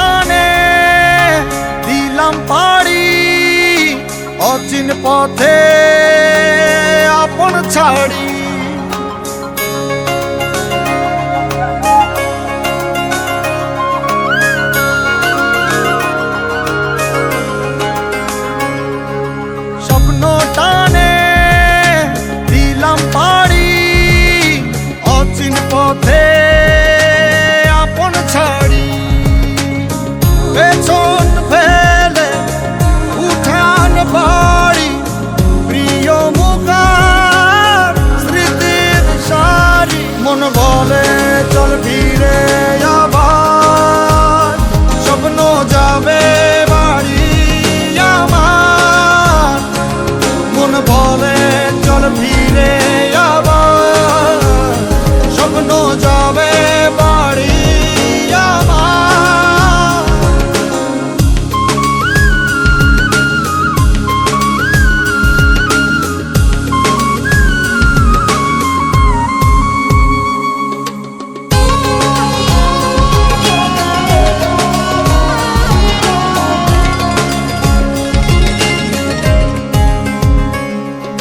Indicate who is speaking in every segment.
Speaker 1: প্রাণে দিলাম পাড়ি অচিন পথে আপন ছাড়ি Hey! যাবে বাড়ি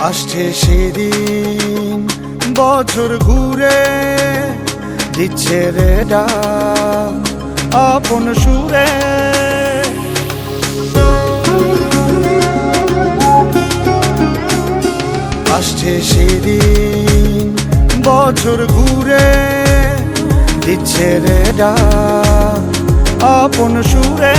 Speaker 1: আসছে সেদিন বছর ঘুরে রে ডাক আপন সুরে। আসছে সেদিন বছর ঘুরে দিচ্ছে রে আপন সুরে।